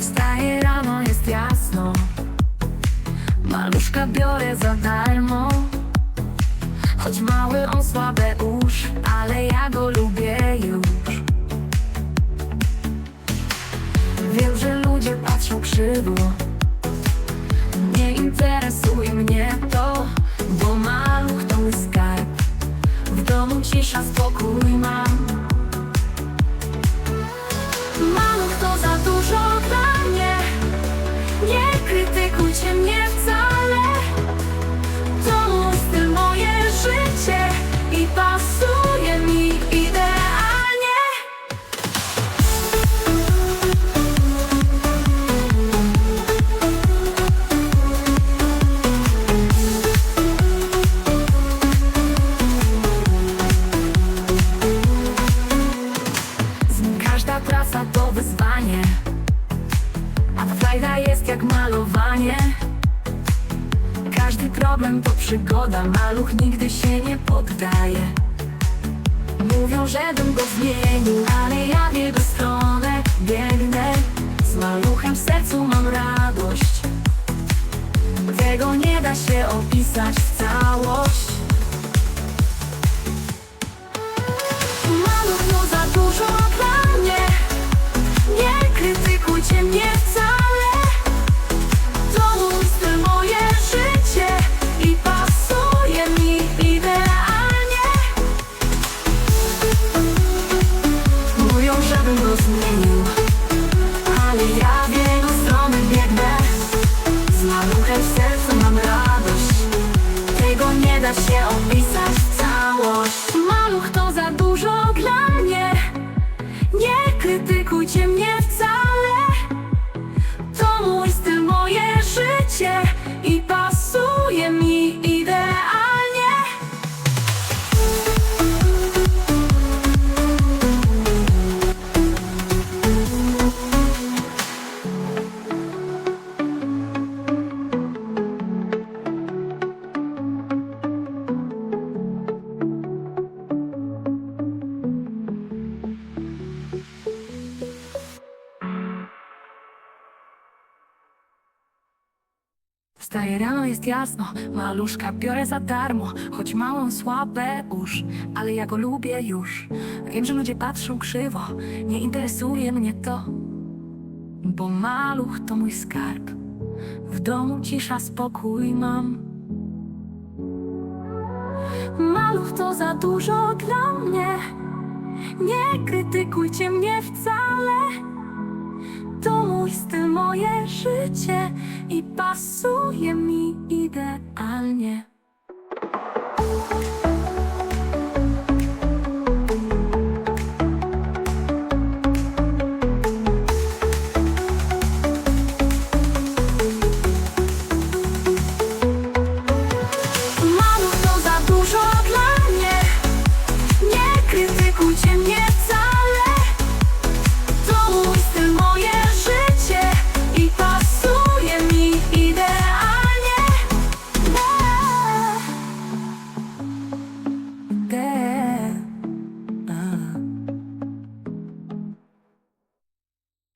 Wstaję rano, jest jasno. Maluszka biorę za darmo. Choć mały on słabe usz Ale ja go lubię już. Wiem, że ludzie patrzą krzywo. Nie interesuje mnie to Bo maluch to mój skarb. W domu cisza, spokój ma. Każdy problem to przygoda Maluch nigdy się nie poddaje. Mówią, żebym go zmienił Ale ja w jego stronę biegnę. Z maluchem w sercu mam radość. Tego nie da się opisać w całość Żebym go zmienił. Ale ja w jego stronę biegnę. Z maluchem w sercu mam radość. Tego nie da się opisać w całość. Maluch to za dużo dla mnie. Nie krytykujcie mnie Wstaję rano, jest jasno, maluszka biorę za darmo Choć małą słabe usz, ale ja go lubię już. Wiem, że ludzie patrzą krzywo, nie interesuje mnie to. Bo maluch to mój skarb. W domu cisza, spokój mam. Maluch to za dużo dla mnie. Nie krytykujcie mnie wcale to mój styl, moje życie i pasuje mi idealnie.